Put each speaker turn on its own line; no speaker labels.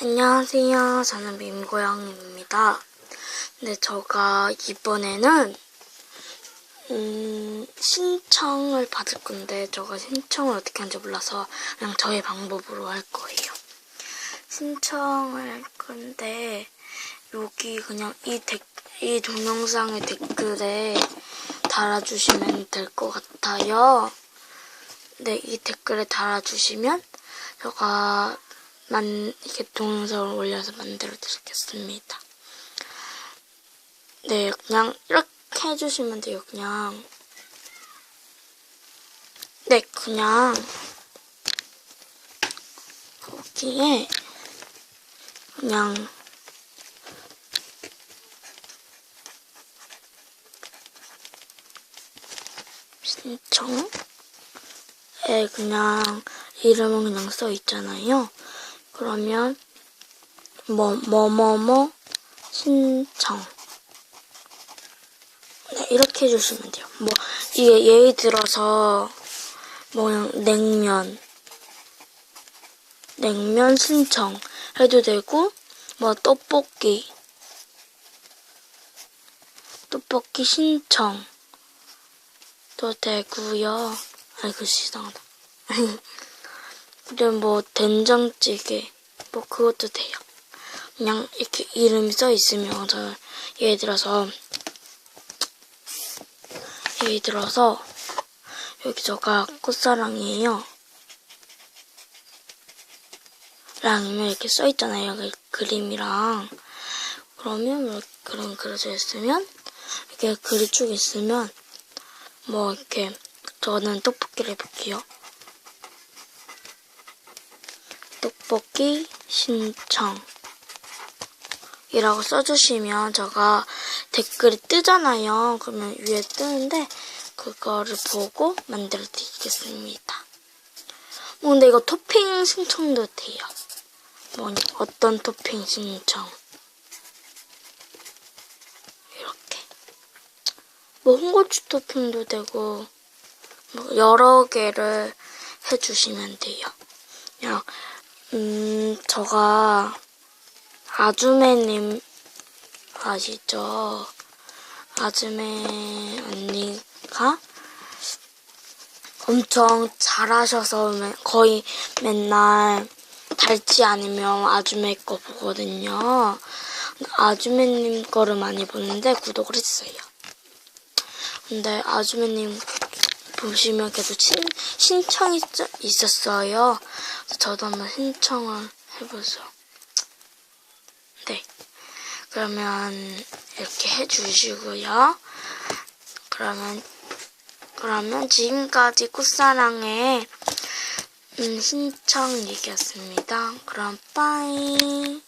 안녕하세요. 저는 민고양입니다. 근데 제가 이번에는 음, 신청을 받을 건데 제가 신청을 어떻게 하는지 몰라서 그냥 저의 방법으로 할 거예요. 신청을 할 건데 여기 그냥 이, 댓, 이 동영상의 댓글에 달아주시면 될 것 같아요. 네, 이 댓글에 달아주시면 제가 만 이렇게 동영상을 올려서 만들어 드리겠습니다. 네, 그냥 이렇게 해주시면 돼요. 그냥 네, 그냥 여기에 그냥 신청 에 그냥 이름은 그냥 써 있잖아요. 그러면 뭐 뭐 뭐 뭐 신청 네, 이렇게 해주시면 돼요. 뭐 이게 예를 들어서 뭐 냉면 냉면 신청 해도 되고 뭐 떡볶이 떡볶이 신청 도 되고요. 아이고 시상하다. 그리고 뭐 된장찌개 뭐 그것도 돼요. 그냥 이렇게 이름이 써 있으면 저 예를 들어서 예를 들어서 여기 저가 꽃사랑이에요. 랑이면 이렇게 써 있잖아요. 여기 그림이랑 그러면 뭐 그런 그려져 있으면 이렇게 글이 쭉 있으면 뭐 이렇게 저는 떡볶이를 해볼게요. 떡볶이 신청 이라고 써주시면 제가 댓글이 뜨잖아요. 그러면 위에 뜨는데 그거를 보고 만들어 드리겠습니다. 뭐 근데 이거 토핑 신청도 돼요. 뭐 어떤 토핑 신청 이렇게 뭐 홍고추 토핑도 되고 뭐 여러 개를 해주시면 돼요. 그냥 음 저가 아주매님 아시죠? 아주매 언니가 엄청 잘하셔서 매- 거의 맨날 닮지 않으면 아주매 거 보거든요. 아주매님 거를 많이 보는데 구독을 했어요. 근데 아주매님 보시면 계속 신, 신청이 있- 있었어요. 저도 한번 신청을 해보죠. 네. 그러면 이렇게 해주시고요. 그러면 그러면 지금까지 꽃사랑의 음, 신청 얘기였습니다. 그럼 빠이.